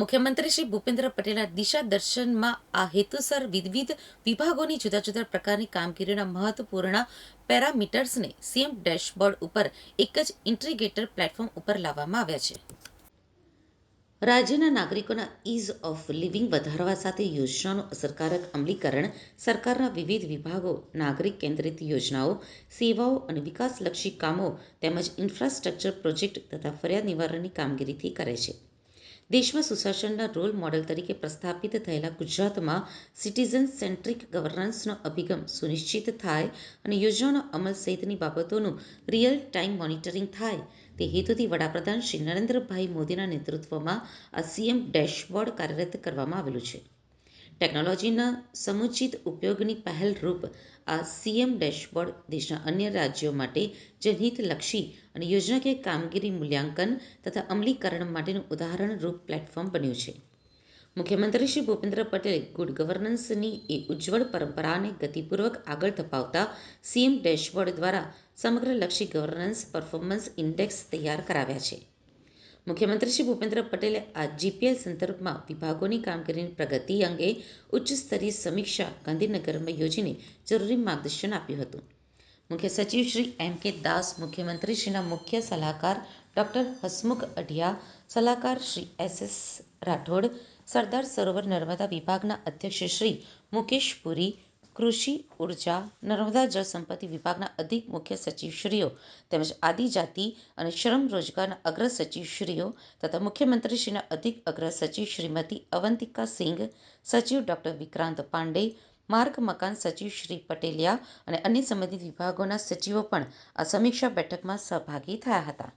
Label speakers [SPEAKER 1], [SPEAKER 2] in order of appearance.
[SPEAKER 1] મુખ્યમંત્રી શ્રી ભૂપેન્દ્ર પટેલના દિશા દર્શનમાં આ હેતુસર વિવિધ વિભાગોની જુદા જુદા પ્રકારની કામગીરીના મહત્વપૂર્ણ પેરામીટર્સને સીએમ ડેશબોર્ડ ઉપર એક જ ઇન્ટ્રીગેટર પ્લેટફોર્મ ઉપર લાવવામાં આવ્યા છે. રાજ્યના નાગરિકોના ઇઝ ઓફ લિવિંગ વધારવા સાથે યોજનાનું અસરકારક અમલીકરણ સરકારના વિવિધ વિભાગો, નાગરિક કેન્દ્રિત યોજનાઓ, સેવાઓ અને વિકાસલક્ષી કામો તેમજ ઇન્ફ્રાસ્ટ્રક્ચર પ્રોજેક્ટ તથા ફરિયાદ નિવારણની કામગીરીથી કરે છે. દેશમાં સુશાસનના રોલ મોડેલ તરીકે પ્રસ્થાપિત થયેલા ગુજરાતમાં સિટીઝન સેન્ટ્રિક ગવર્નન્સનો અભિગમ સુનિશ્ચિત થાય અને યોજનાનો અમલ સહિતની બાબતોનું રિયલ ટાઈમ મોનિટરિંગ થાય તે હેતુથી વડાપ્રધાન શ્રી નરેન્દ્રભાઈ મોદીના નેતૃત્વમાં આ સીએમ ડેશબોર્ડ કાર્યરત કરવામાં આવેલું છે. ટેકનોલોજીના સમુચિત ઉપયોગની પહેલરૂપ આ સીએમ ડેશબોર્ડ દેશના અન્ય રાજ્યો માટે જનહિતલક્ષી અને યોજનાકીય કામગીરી મૂલ્યાંકન તથા અમલીકરણ માટેનું ઉદાહરણરૂપ પ્લેટફોર્મ બન્યું છે. મુખ્યમંત્રી શ્રી ભૂપેન્દ્ર પટેલે ગુડ ગવર્નન્સની એ ઉજ્જવળ પરંપરાને ગતિપૂર્વક આગળ ધપાવતા સીએમ ડેશબોર્ડ દ્વારા સમગ્રલક્ષી ગવર્નન્સ પરફોર્મન્સ ઇન્ડેક્સ તૈયાર કરાવ્યા છે. મુખ્યમંત્રી શ્રી ભૂપેન્દ્ર પટેલે આ જીપીએલ સંદર્ભમાં વિભાગોની કામગીરીની પ્રગતિ અંગે ઉચ્ચ સ્તરીય સમીક્ષા ગાંધીનગરમાં યોજીને જરૂરી માર્ગદર્શન આપ્યું હતું. મુખ્ય સચિવ શ્રી એમ કે દાસ, મુખ્યમંત્રીશ્રીના મુખ્ય સલાહકાર ડૉક્ટર હસમુખ અઢિયા, સલાહકાર શ્રી એસ એસ રાઠોડ, સરદાર સરોવર નર્મદા વિભાગના અધ્યક્ષ શ્રી મુકેશ પુરી કૃષિ, ઊર્જા, નર્મદા જળ સંપત્તિ વિભાગના અધિક મુખ્ય સચિવશ્રીઓ તેમજ આદિજાતિ અને શ્રમ રોજગારના અગ્ર સચિવશ્રીઓ તથા મુખ્યમંત્રીશ્રીના અધિક અગ્ર સચિવ શ્રીમતી અવંતિકા સિંઘ, સચિવ ડોક્ટર વિક્રાંત પાંડે, માર્ગ મકાન સચિવ શ્રી પટેલિયા અને અન્ય સંબંધિત વિભાગોના સચિવો પણ આ સમીક્ષા બેઠકમાં સહભાગી થયા હતા.